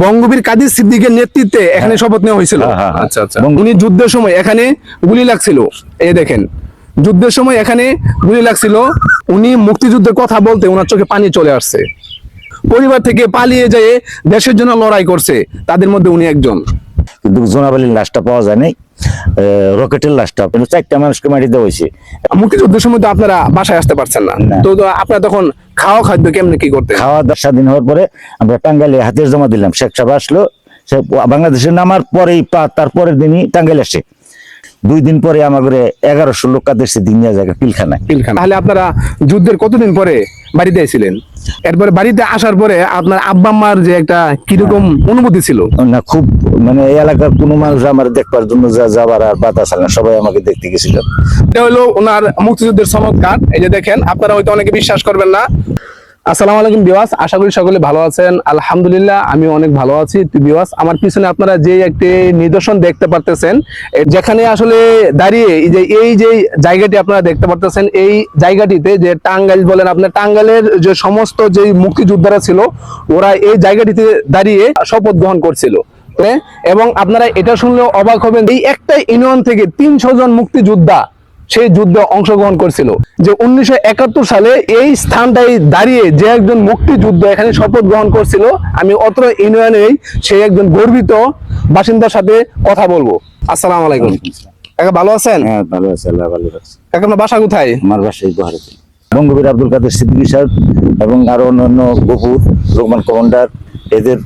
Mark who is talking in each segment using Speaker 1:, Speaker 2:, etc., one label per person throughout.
Speaker 1: বঙ্গবীর কাদির সিদ্দিকের নেতৃত্বে এখানে শপথ নেওয়া হয়েছিল।
Speaker 2: হ্যাঁ, হ্যাঁ, হ্যাঁ।
Speaker 1: আচ্ছা আচ্ছা। উনি যুদ্ধের সময় এখানে গুলি লাগছিল এই দেখেন। যুদ্ধের সময় এখানে গুলি লাগছিল উনি মুক্তিযুদ্ধের কথা বলতে ওনার চোখে পানি চলে আসছে। পরিবার থেকে পালিয়ে যেয়ে দেশের জন্য লড়াই করছে তাদের মধ্যে উনি একজন।
Speaker 2: কিন্তু জোনাবালির লাশটা পাওয়া যায় নাই রকেটের লাশটা কিন্তু চারটা মানুষকে মারি দেওয়া হয়েছে।
Speaker 1: মুক্তিযুদ্ধের সময় তো আপনারা বাসায় আসতে পারছেন না। তো আপনারা তখন খাওয়া খাদ্য কেমনে কি করতে
Speaker 2: খাওয়া দাওয়া স্বাধীন হওয়ার পরে আমরা টাঙ্গাইলে হাতের জমা দিলাম। শেখ সাহেব আসলো সে বাংলাদেশে নামার পরেই পা- তার পরের দিনই টাঙ্গাইল আসে। দুই দিন পরে আমাদের এগারোশো লোক কাদেরছে দিন নিয়ে জায়গা পিলখানা
Speaker 1: পিলখানা। তাহলে আপনারা যুদ্ধের কতদিন পরে বাড়িতে ছিলেন এরপরে বাড়িতে আসার পরে আপনার আব্বা মার যে একটা কীরকম অনুভূতি ছিল?
Speaker 2: না খুব মানে এই এলাকার কোনো মানুষ আমার দেখবার জন্য যা যাবার আর বাতাস ছিল না সবাই আমাকে দেখতে গেছিল।
Speaker 1: এটা হলো ওনার মুক্তিযুদ্ধের চমৎকার। এই যে দেখেন আপনারা হয়তো অনেকে বিশ্বাস করবেন না। আসসালামু আলাইকুম বিওয়াস আশা করি সকলে ভালো আছেন। আলহামদুলিল্লাহ আমি অনেক ভালো আছি। বিওয়াস আমার পিছনে আপনারা যে একটি নিদর্শন দেখতে পারতেছেন যেখানে আসলে দাঁড়িয়ে যে এই যে জায়গাটি আপনারা দেখতে পারতেছেন এই জায়গাটিতে যে টাঙ্গাইল বলেন আপনার টাঙ্গাইলের যে সমস্ত যে মুক্তিযোদ্ধারা ছিল ওরা এই জায়গাটিতে দাঁড়িয়ে শপথ গ্রহণ করছিল। এ, এবং আপনারা এটা শুনলেও অবাক হবেন এই একটা ইউনিয়ন থেকে তিনশো জন মুক্তিযোদ্ধা সেই যুদ্ধে অংশগ্রহণ করছিল। যে উনিশশো একাত্তর সালে এই স্থানটাই দাঁড়িয়ে যে একজন মুক্তিযুদ্ধ এখানে শপথ গ্রহণ করছিল আমি অত্র ইউনিয়নেই সেই একজন গর্বিত বাসিন্দার সাথে কথা বলব। আসসালামু আলাইকুম। কাকা ভালো আছেন?
Speaker 2: হ্যাঁ ভালো আছে আল্লাহ ভালো আছে।
Speaker 1: কাকা আপনার বাসা কোথায়?
Speaker 2: আমার বাসায় বহারেতে বঙ্গবীর আব্দুল কাদের সিদ্দিকী সাহেব এবং আরও অন্যান্য গফুর রহমান কমান্ডার এদের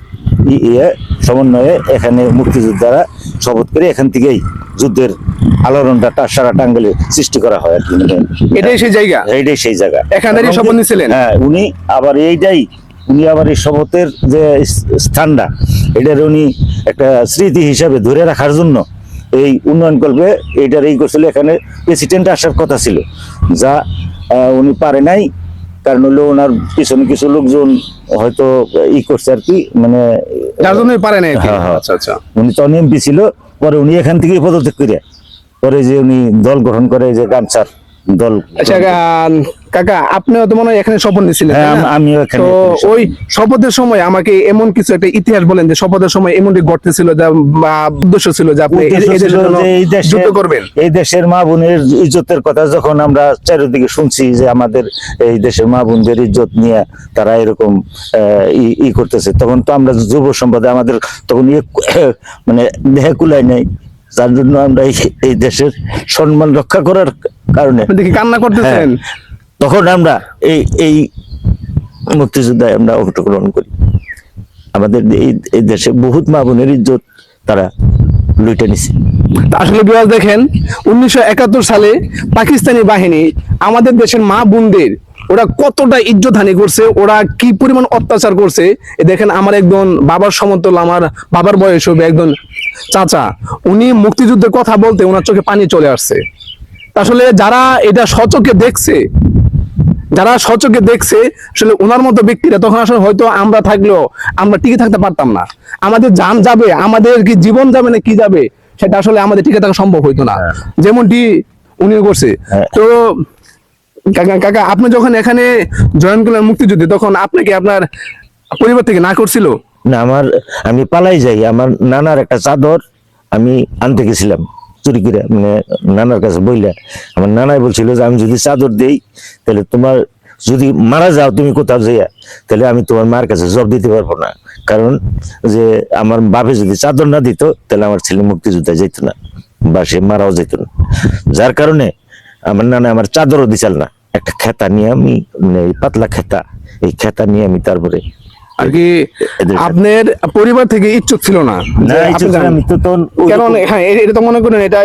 Speaker 2: ইয়ে সমন্বয়ে এখানে মুক্তিযোদ্ধারা শপথ করে এখান থেকেই যুদ্ধের আলোড়নটা সারা টাঙ্গালে সৃষ্টি করা হয় আর কি। মানে
Speaker 1: এটাই সেই জায়গা?
Speaker 2: এইটাই সেই জায়গা। এবং
Speaker 1: শপথ নিয়েছিলেন?
Speaker 2: হ্যাঁ উনি আবার এইটাই উনি আবার এই শপথের যে স্থানটা এটার উনি একটা স্মৃতি হিসাবে ধরে রাখার জন্য এই উন্নয়ন কল্পে এইটার এই করছিল এখানে প্রেসিডেন্ট আসার কথা ছিল। যা উনি পারে নাই কারণ হলো ওনার পিছনে কিছু লোকজন হয়তো ই করছে আর কি মানে
Speaker 1: পারে না
Speaker 2: হ্যাঁ, হ্যাঁ।
Speaker 1: আচ্ছা আচ্ছা।
Speaker 2: উনি তো এমপি ছিল পরে উনি এখান থেকে পদত্যাগ করে পরে যে উনি দল গঠন করে যে গামছার দল
Speaker 1: আচ্ছা কাকা আপনিও তো মনে হয় এখানে শপথ নিয়েছিলেন
Speaker 2: হ্যাঁ, আমিও এখানে
Speaker 1: তো ওই শপথের সময় আমাকে এমন কিছু একটা ইতিহাস বলেন যে শপথের সময় এমনটি ঘটতেছিল যা বা উদ্দেশ্য ছিল যে আপনি এই-
Speaker 2: দেশে-
Speaker 1: যুদ্ধ করবেন।
Speaker 2: এই দেশের মা বোনের ইজ্জতের কথা যখন আমরা চারিদিকে শুনছি যে আমাদের এই দেশের মা বোনদের ইজ্জত নিয়ে তারা এরকম ই- করতেছে তখন তো আমরা যুব সম্পদে আমাদের তখন ইয়ে মানে দেহে কুলাই নাই। যার জন্য আমরা এই- এই দেশের সম্মান রক্ষা করার কারণে
Speaker 1: আপনি দেখি কান্না করতেছেন।
Speaker 2: তখন আমরা এই এই মুক্তিযোদ্ধায় আমরা অংশগ্রহণ করি। আমাদের এই দেশে বহুত মা বোনের ইজ্জত তারা লুটে নিছে।
Speaker 1: আসলে বিভাগ দেখেন, উনিশশো একাত্তর সালে পাকিস্তানি বাহিনী আমাদের দেশের মা বোনদের ওরা কতটা ইজ্জতহানি করছে, ওরা কি পরিমাণ অত্যাচার করছে দেখেন আমার একজন বাবার সমতল, আমার বাবার বয়স হবে একজন চাচা, উনি মুক্তিযুদ্ধের কথা বলতে ওনার চোখে পানি চলে আসছে। আসলে যারা এটা সচকে দেখছে যারা সচকে দেখছে আসলে ওনার মতো ব্যক্তিরা তখন আসলে হয়তো আমরা থাকলেও আমরা টিকে থাকতে পারতাম না। আমাদের যান যাবে আমাদের কি জীবন যাবে না কি যাবে সেটা আসলে আমাদের টিকে থাকা সম্ভব হইতো না। যেমনটি উনি করছে।
Speaker 2: হ্যাঁ।
Speaker 1: তো কাকা কাকা আপনি যখন এখানে জয়েন করলেন মুক্তিযুদ্ধে তখন আপনাকে আপনার পরিবার থেকে না করছিল?
Speaker 2: না আমার আমি পালাই যাই। আমার নানার একটা চাদর আমি আনতে গেছিলাম। চুরি করে মানে নানার কাছে বইলে। আমার নানাই বলছিল যে, আমি যদি চাদর দেই, তাহলে তোমার যদি মারা যাও, তুমি কোথাও যাইয়া, তাহলে আমি তোমার মার কাছে জব দিতে পারব না। কারণ যে, আমার বাপে যদি চাদর না দিত, তাহলে আমার ছেলে মুক্তিযোদ্ধা যেত না, বা সে মারাও যেত না। যার কারণে আমার নানা আমার চাদরও দিচাল না। একটা খেতা নিয়ে আমি মানে পাতলা খেতা, এই খেতা নিয়ে আমি তারপরে
Speaker 1: আর কি আপনার পরিবার থেকে ইচ্ছুক ছিল না। কারণ হ্যাঁ এটা তো মনে করেন এটা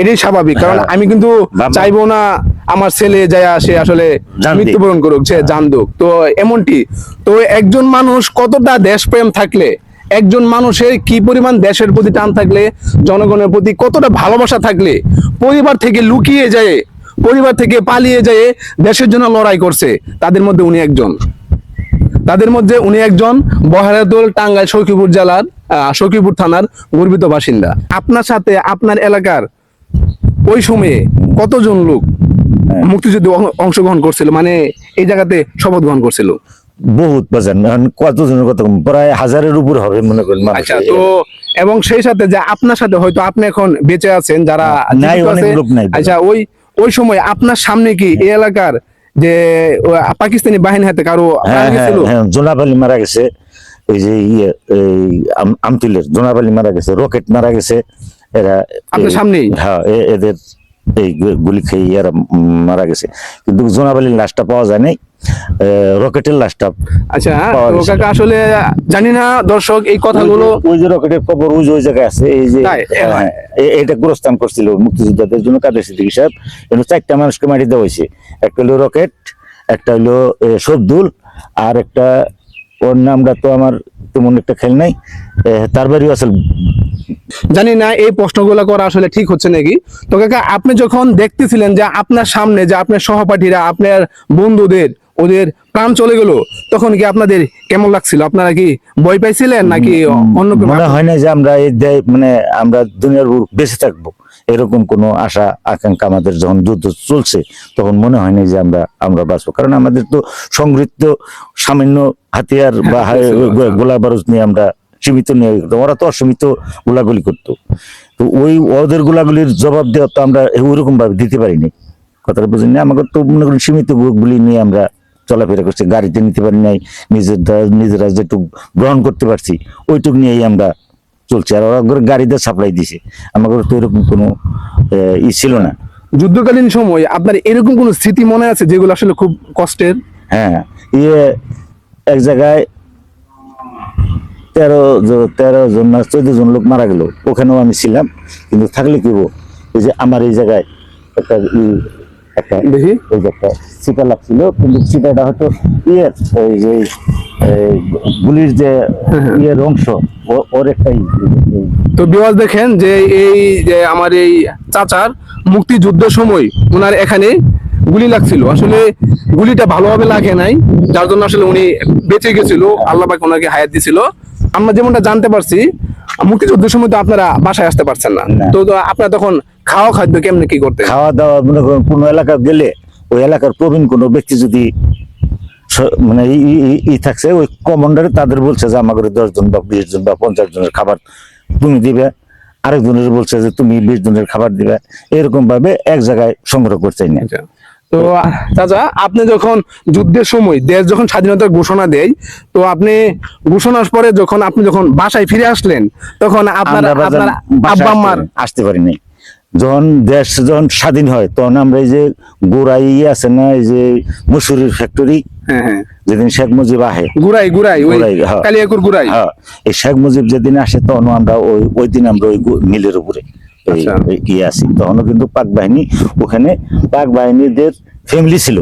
Speaker 1: এটাই স্বাভাবিক। কারণ
Speaker 2: হ্যাঁ।
Speaker 1: আমি কিন্তু চাইব না আমার ছেলে যায় সে আসলে মৃত্যুবরণ করুক সে জান দুক তো এমনটি তো একজন মানুষ কতটা দেশপ্রেম থাকলে একজন মানুষের কি পরিমাণ দেশের প্রতি টান থাকলে জনগণের প্রতি কতটা ভালোবাসা থাকলে পরিবার থেকে লুকিয়ে যায় পরিবার থেকে পালিয়ে যায় দেশের জন্য লড়াই করছে তাদের মধ্যে উনি একজন। তাদের মধ্যে উনি একজন বহারাদুল টাঙ্গাইল সখীপুর জেলার সখীপুর থানার গর্বিত বাসিন্দা। আপনার সাথে আপনার এলাকার ওই সময়ে কতজন লোক মুক্তিযুদ্ধে অংশগ্রহণ করছিল? মানে এই জায়গাতে শপথ গ্রহণ করছিল?
Speaker 2: বহুত বাজার কতজনের কথা প্রায় হাজারের উপর হবে মনে করেন
Speaker 1: আচ্ছা তো এবং সেই সাথে যে আপনার সাথে হয়তো আপনি এখন বেঁচে আছেন যারা
Speaker 2: নাই, অনেক লোক নাই।
Speaker 1: আচ্ছা ওই ওই সময় আপনার সামনে কি এই এলাকার যে পাকিস্তানি বাহিনী হাতে কারও
Speaker 2: হ্যাঁ হ্যাঁ? হ্যাঁ জোনাব আলী মারা গেছে এই যে ইয়ে এই আম- আমতুলের জোনাব আলী মারা গেছে রকেট মারা গেছে এরা
Speaker 1: আপনার সামনেই?
Speaker 2: হ্যাঁ এদের এই গুলি খেয়ে এরা মারা গেছে কিন্তু জোনাবালির আলীর লাশটা পাওয়া যায় নাই রকেটের লাশটা
Speaker 1: আচ্ছা
Speaker 2: পাওয়া
Speaker 1: কাকা আসলে জানি না দর্শক এই কথাগুলো
Speaker 2: ওই যে- রকেটের কবর ওই ওই জায়গায় আছে এই যে
Speaker 1: হয়।
Speaker 2: হ্যাঁ, এটা গোরস্থান করছিল মুক্তিযোদ্ধাদের জন্য কাদের সিদ্দিকী সাহেব? চারটা মানুষকে মাটি দেওয়া হয়েছে। একটা হলো রকেট একটা হলো এ, শব্দুল আর একটা ওর নামটা তো আমার তেমন একটা খেল নাই। তার বাড়িও আসল
Speaker 1: জানি না এই প্রশ্নগুলো করা আসলে ঠিক হচ্ছে নাকি? তো কাকা আপনি যখন দেখতেছিলেন যে আপনার সামনে যে আপনার সহপাঠীরা আপনার বন্ধুদের ওদের প্রাণ চলে গেল তখন কি আপনাদের কেমন লাগছিল? আপনারা কি ভয় পাইছিলেন নাকি অন্য
Speaker 2: মনে হয় না যে আমরা এই দেয় মানে আমরা দুনিয়ার বেঁচে থাকব। এরকম কোনো আশা আকাঙ্ক্ষা আমাদের যখন যুদ্ধ চলছে তখন মনে হয় না যে আমরা আমরা বাঁচবো। কারণ আমাদের তো সংগৃহীত সামান্য হাতিয়ার বা
Speaker 1: হ্যাঁ,
Speaker 2: গোলা বারুদ নিয়ে আমরা সীমিত নিয়ে। ওরা তো অসীমিত গোলাগুলি করতো। তো ওই ওদের গোলাগুলির জবাব দেওয়া তো আমরা ওইরকম ভাবে দিতে পারিনি। কথাটা বুঝিনি আমাকে তো মনে করি সীমিত গুলি নিয়ে আমরা চলাফেরা করছি গাড়িতে নিতে পারি নাই নিজের নিজেরা যেটুকু গ্রহণ করতে পারছি ওইটুক নিয়েই আমরা চলছি। আর ওরা করে গাড়িতে সাপ্লাই দিছে। আমাদের তো এরকম কোনো ই ছিল না।
Speaker 1: যুদ্ধকালীন সময় আপনার এরকম কোনো স্মৃতি মনে আছে যেগুলো আসলে খুব কষ্টের?
Speaker 2: হ্যাঁ ইয়ে এক জায়গায় তেরো তেরো জন না চোদ্দ জন লোক মারা গেল। ওখানেও আমি ছিলাম কিন্তু থাকলে কি এই যে আমার এই জায়গায় একটা একটা
Speaker 1: দেখি।
Speaker 2: ওই যে একটা লাগছিল কিন্তু হয়তো ইয়ের ওই যে গুলির যে ইয়ের অংশ ওর একটা ই- এই-
Speaker 1: তো বিওয়াজ দেখেন যে এই যে আমার এই চাচার মুক্তিযুদ্ধের সময় ওনার এখানে গুলি লাগছিল। আসলে গুলিটা ভালোভাবে লাগে নাই যার জন্য আসলে উনি বেঁচে গেছিল আল্লাহ পাক ওনাকে হায়াত দিছিল। আমরা যেমনটা জানতে পারছি মুক্তিযুদ্ধের সময় তো আপনারা বাসায় আসতে পারছেন না। তো আপনারা তখন খাওয়া খাদ্য কেমনে কি করতে
Speaker 2: খাওয়া দাওয়া মনে করেন কোনো এলাকা গেলে ওই এলাকার প্রবীণ কোনো ব্যক্তি যদি মানে ই- থাকছে ওই কমান্ডারে তাদের বলছে যে আমাকে দশ জন বা বিশ জন বা পঞ্চাশ জনের খাবার তুমি দিবে। আরেকজনের বলছে যে তুমি বিশ জনের খাবার দিবে। এরকম ভাবে এক জায়গায় সংগ্রহ করছে না
Speaker 1: আচ্ছা। তো চাচা আপনি যখন যুদ্ধের সময় দেশ যখন স্বাধীনতার ঘোষণা দেয় তো আপনি ঘোষণার পরে যখন আপনি যখন বাসায় ফিরে আসলেন তখন আপনার আপনার আব্বা
Speaker 2: আসতে
Speaker 1: আম্মার
Speaker 2: আসতে পারি যখন দেশ যখন স্বাধীন হয় তখন আমরা এই যে গোড়াই ইয়ে আছে না এই যে মসুরির ফ্যাক্টরি
Speaker 1: হ্যাঁ
Speaker 2: যেদিন শেখ মুজিব আহে।
Speaker 1: গুড়াই গুড়াই ওই
Speaker 2: গুড়াই।
Speaker 1: কালিয়াকুর গুড়াই।
Speaker 2: হ্যাঁ। এই শেখ মুজিব যেদিন আসে তখন আমরা ওই ওই দিন আমরা ওই মিলের উপরে। ইয়ে আছি। তখনও কিন্তু পাক বাহিনী ওখানে পাক বাহিনীদের ফ্যামিলি ছিল।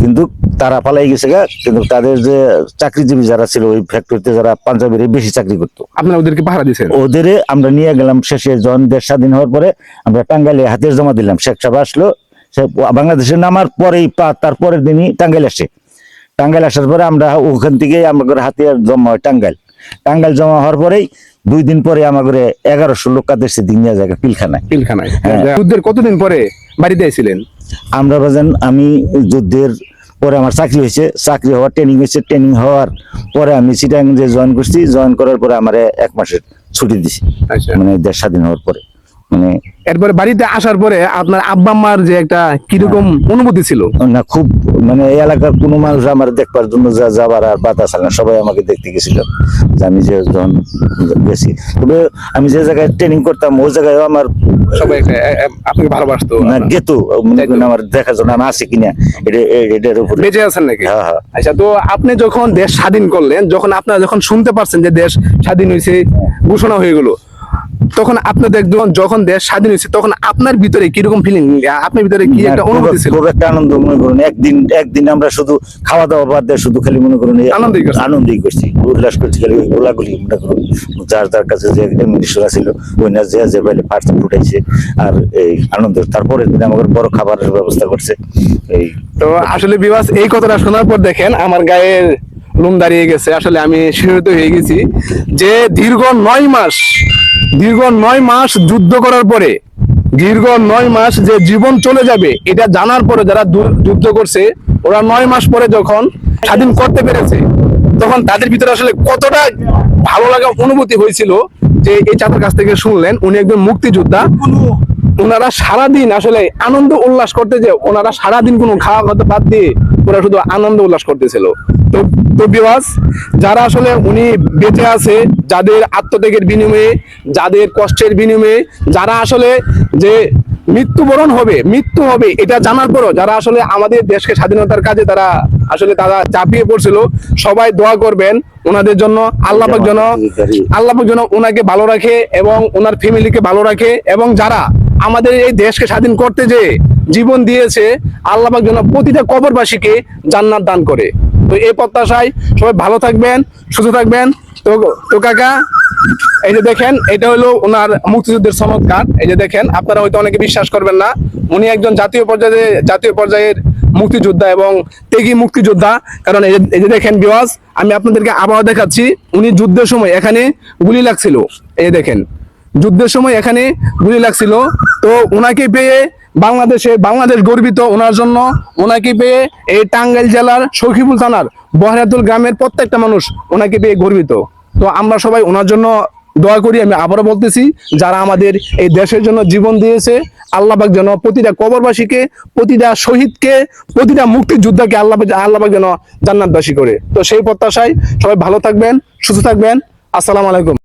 Speaker 2: কিন্তু তারা পালাই গেছে গা কিন্তু তাদের যে চাকরিজীবী যারা ছিল ওই ফ্যাক্টরিতে যারা পাঞ্জাবের বেশি চাকরি করতো।
Speaker 1: আপনারা ওদেরকে পাহারা দিয়েছেন?
Speaker 2: ওদের আমরা নিয়ে গেলাম। শেষে যখন দেশ স্বাধীন হওয়ার পরে আমরা টাঙ্গাইলে হাতের জমা দিলাম। শেখ সাহেব আসলো সে বাংলাদেশে নামার পরেই পা তার পরের দিনই টাঙ্গাইল আসে। টাঙ্গাইল আসার পরে আমরা ওখান থেকে আমাদের হাতিয়ার জমা হয় টাঙ্গাইল। টাঙ্গাইল জমা হওয়ার পরেই দুই দিন পরে আমার ঘরে এগারোশো লোক কাদের দিন নিয়ে যায় পিলখানায়।
Speaker 1: পিলখানায়।
Speaker 2: হ্যাঁ।
Speaker 1: যুদ্ধের কতদিন পরে বাড়িতে এসেছিলেন
Speaker 2: আমরা বাজান আমি যুদ্ধের পরে আমার চাকরি হয়েছে চাকরি হওয়ার ট্রেনিং হয়েছে ট্রেনিং হওয়ার পরে আমি সিটাং যে জয়েন করছি জয়েন করার পরে আমার এক মাসের ছুটি দিছি।
Speaker 1: আচ্ছা।
Speaker 2: মানে দেশ স্বাধীন হওয়ার পরে। মানে
Speaker 1: এরপরে বাড়িতে আসার পরে আপনার আব্বা আম্মার যে একটা কীরকম অনুভূতি ছিল?
Speaker 2: না খুব মানে এই এলাকার কোনো মানুষ আমার দেখবার জন্য যা যাবার আর বাতাস না সবাই আমাকে দেখতে গেছিল যে আমি যে যখন গেছি। তবে আমি যে জায়গায় ট্রেনিং করতাম ওই জায়গায় আমার
Speaker 1: সবাই আপনাকে ভালোবাসতো
Speaker 2: না গেত মনে আমার দেখার জন্য আমি আছি কিনা এটা এটার উপরে।
Speaker 1: বেঁচে আছেন নাকি?
Speaker 2: হ্যাঁ হ্যাঁ।
Speaker 1: আচ্ছা তো আপনি যখন দেশ স্বাধীন করলেন যখন আপনারা যখন শুনতে পারছেন যে দেশ স্বাধীন হয়েছে ঘোষণা হয়ে গেল তখন আপনাদের যখন যখন দেশ স্বাধীন হয়েছে তখন আপনার ভিতরে কীরকম ফিলিং আপনার ভিতরে কি একটা অনুভূতি ছিল?
Speaker 2: খুব একটা আনন্দ মনে করুন। একদিন একদিন আমরা শুধু খাওয়া দাওয়া বাদ দিয়ে শুধু খালি মনে করুন
Speaker 1: আনন্দই করছি।
Speaker 2: আনন্দই করছি। উল্লাস করছি খালি গোলাগুলি মনে করুন। যার যার কাছে যে মিনিস্টার ছিল ওই না যে যে বেলে ফার্স্ট উঠাইছে আর এই আনন্দ। তারপরে দিন আমাদের বড় খাবারের ব্যবস্থা করছে। এই
Speaker 1: তো আসলে বিবাস এই কথাটা শোনার পর দেখেন আমার গায়ে লোম দাঁড়িয়ে গেছে, আসলে আমি শিহরিত হয়ে গেছি, যে দীর্ঘ নয় মাস, দীর্ঘ নয় মাস যুদ্ধ করার পরে, দীর্ঘ নয় মাস যে জীবন চলে যাবে, এটা জানার পরে যারা যুদ্ধ করছে, ওরা নয় মাস পরে যখন স্বাধীন করতে পেরেছে, তখন তাদের ভিতরে আসলে কতটা ভালো লাগা অনুভূতি হয়েছিল যে এই চাচার কাছ থেকে শুনলেন, উনি একজন মুক্তিযোদ্ধা। ওনারা সারাদিন আসলে আনন্দ উল্লাস করতে যে ওনারা সারাদিন কোনো খাওয়া খাওয়া বাদ দিয়ে ওরা শুধু আনন্দ উল্লাস করতেছিল। তো তো যারা আসলে উনি বেঁচে আছে, যাদের আত্মত্যাগের বিনিময়ে, যাদের কষ্টের বিনিময়ে, যারা আসলে যে মৃত্যুবরণ হবে, মৃত্যু হবে, এটা জানার পরও যারা আসলে আমাদের দেশকে স্বাধীনতার কাজে তারা আসলে তারা চাপিয়ে পড়ছিল, সবাই দোয়া করবেন, ওনাদের জন্য আল্লাহ পাক যেন আল্লাহ পাক যেন ওনাকে ভালো রাখে এবং ওনার ফ্যামিলিকে ভালো রাখে এবং যারা আমাদের এই দেশকে স্বাধীন করতে যে জীবন দিয়েছে আল্লাহ পাক যেন প্রতিটা কবরবাসীকে জান্নাত দান করে। তো এই প্রত্যাশায় সবাই ভালো থাকবেন, সুস্থ থাকবেন। তো তো কাকা, এই যে দেখেন, এটা হলো ওনার মুক্তিযুদ্ধের সনদ কার্ড এই যে দেখেন, আপনারা হয়তো অনেকে বিশ্বাস করবেন না, উনি একজন জাতীয় পর্যায়ে, জাতীয় পর্যায়ের মুক্তিযোদ্ধা এবং ত্যাগী মুক্তিযোদ্ধা। কারণ এই যে- দেখেন বিওয়াজ আমি আপনাদেরকে আবহাওয়া দেখাচ্ছি, উনি যুদ্ধের সময় এখানে গুলি লাগছিল। এই দেখেন, যুদ্ধের সময় এখানে গুলি লাগছিল। তো ওনাকে পেয়ে বাংলাদেশে বাংলাদেশ গর্বিত ওনার জন্য। ওনাকে পেয়ে এই টাঙ্গাইল জেলার সখীপুর থানার বহরাতুল গ্রামের প্রত্যেকটা মানুষ ওনাকে পেয়ে গর্বিত। তো আমরা সবাই ওনার জন্য দোয়া করি, আমি আবারও বলতেছি, যারা আমাদের এই দেশের জন্য জীবন দিয়েছে, আল্লাহবাক যেন প্রতিটা কবরবাসীকে, প্রতিটা শহীদকে, প্রতিটা মুক্তিযোদ্ধাকে আল্লাহ আল্লাহবাক যেন জান্নাতবাসী করে। তো সেই প্রত্যাশায় সবাই ভালো থাকবেন, সুস্থ থাকবেন। আসসালামু আলাইকুম।